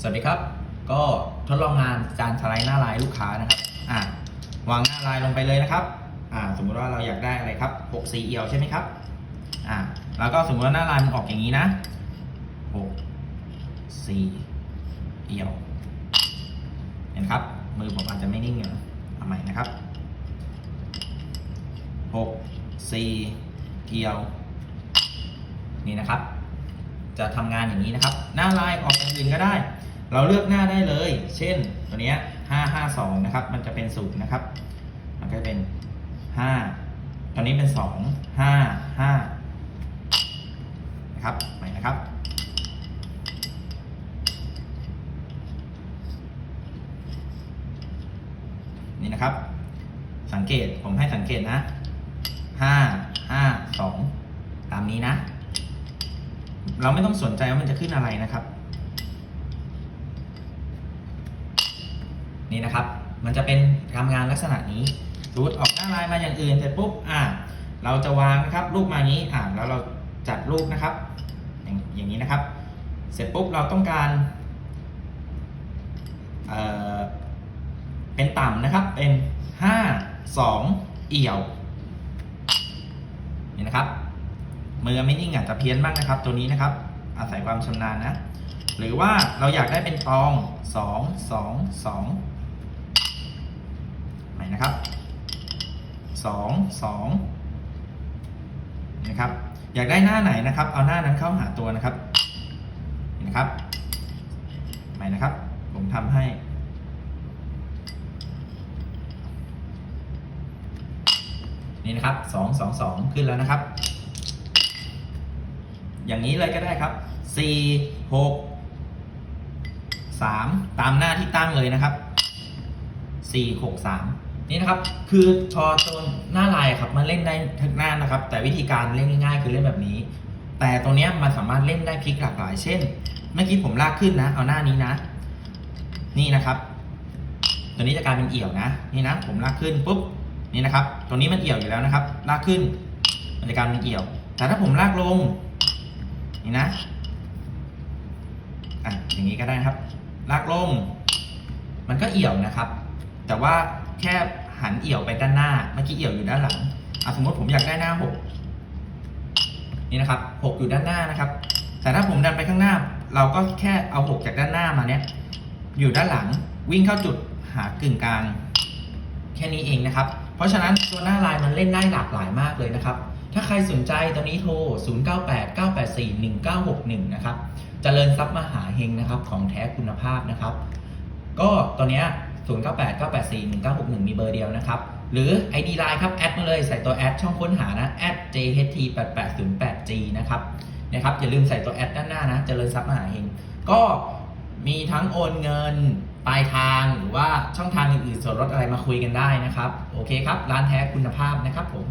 สวัสดีครับ ก็ทดลองงานจานสไลด์หน้าลายลูกค้านะครับอ่าวางหน้าลายลงไปเลยนะครับอ่าสมมุติว่าเราอยากได้อะไรครับ6 4เอียวใช่ไหมครับอ่าแล้วก็สมมติว่าหน้าลายมันออกอย่างนี้นะ6 4เอียวเห็นครับ มือผมอาจจะไม่นิ่งอยู่เอาใหม่นะครับ6 4เอียว นี่นะครับจะทำงานอย่างนี้นะครับ หน้าลายออกอย่างอื่นก็ได้ เราเลือกหน้าได้เลย เช่นตัวเนี้ย552 นะครับ มันจะเป็นศูนย์นะครับ มันก็จะเป็น 5ตัวนี้เป็น 2 5 5 นะครับ ใหม่นะครับ นี่นะครับ สังเกต ผมให้สังเกตนะ 5 5 2 ตามนี้นะ เราไม่ต้องสนใจว่ามันจะขึ้นอะไรนะครับ นี่นะครับ มันจะเป็นทำงานลักษณะนี้รูทออกหน้าลายมาอย่างอื่นเสร็จปุ๊บอ่าเราจะวางนะครับรูปมานี้อ่าแล้วเราจัดรูปนะครับ อย่างนี้นะครับ เสร็จปุ๊บเราต้องการเอ่อเป็นต่ำนะครับเป็น 5 2 เอี่ยวนี่นะครับมือไม่นิ่งอาจจะเพี้ยนบ้างนะครับ ตัวนี้นะครับ อาศัยความชำนาญนะ หรือว่าเราอยากได้เป็นตอง 2 2 2 นะครับสองสองนะครับ อยากได้หน้าไหนนะครับ เอาหน้านั้นเข้าหาตัวนะครับเห็นะครับใหม่นะครับ ผมทำให้นี่นะครับสองสองสองขึ้นแล้วนะครับ อย่างนี้เลยก็ได้ครับ4 6 3ตามหน้าที่ตั้งเลยนะครับ4 6 3 นี่นะครับ คือพอตัวหน้าลายครับมันเล่นได้ทุกหน้านะครับ แต่วิธีการเล่นง่ายๆคือเล่นแบบนี้ แต่ตรงนี้มันสามารถเล่นได้พลิกหลากหลาย เช่น เมื่อกี้ผมลากขึ้นนะ เอาหน้านี้นะ นี่นะครับ ตัวนี้จะกลายเป็นเอี่ยวนะ นี่นะ ผมลากขึ้นปุ๊บ นี่นะครับตัวนี้มันเอี่ยวอยู่แล้วนะครับ ลากขึ้น มันจะกลายเป็นเอี่ยว แต่ถ้าผมลากลง นี่นะ อะ อย่างนี้ก็ได้นะครับ ลากลง มันก็เอี่ยวนะครับ แต่ว่าแค่ หันเอี่ยวไปด้านหน้า เมื่อกี้เอี่ยวอยู่ด้านหลังอะสมมติผมอยากได้หน้าหกนี่นะครับหกอยู่ด้านหน้านะครับ แต่ถ้าผมดันไปข้างหน้า เราก็แค่เอาหกจากด้านหน้ามาเนี้ยอยู่ด้านหลังวิ่งเข้าจุดหากึ่งกลาง แค่นี้เองนะครับ เพราะฉะนั้นตัวหน้าลายมันเล่นได้หลากหลายมากเลยนะครับ ถ้าใครสนใจตอนนี้โทร 0989841961 นะครับเจริญทรัพย์มหาเฮงนะครับของแท้คุณภาพนะครับ ก็ตอน เนี้ย0989841961 มีเบอร์เดียวนะครับ หรือ ID Line ครับ แอดมาเลยใส่ตัวแอดช่องค้นหานะ @jht8808g นะครับนะครับอย่าลืมใส่ตัวแอดด้านหน้านะเจริญทรัพย์มหาเฮงก็มีทั้งโอนเงินปลายทางหรือว่าช่องทางอื่นๆส่วนลดอะไรมาคุยกันได้นะครับ โอเคครับ ร้านแท้คุณภาพนะครับผม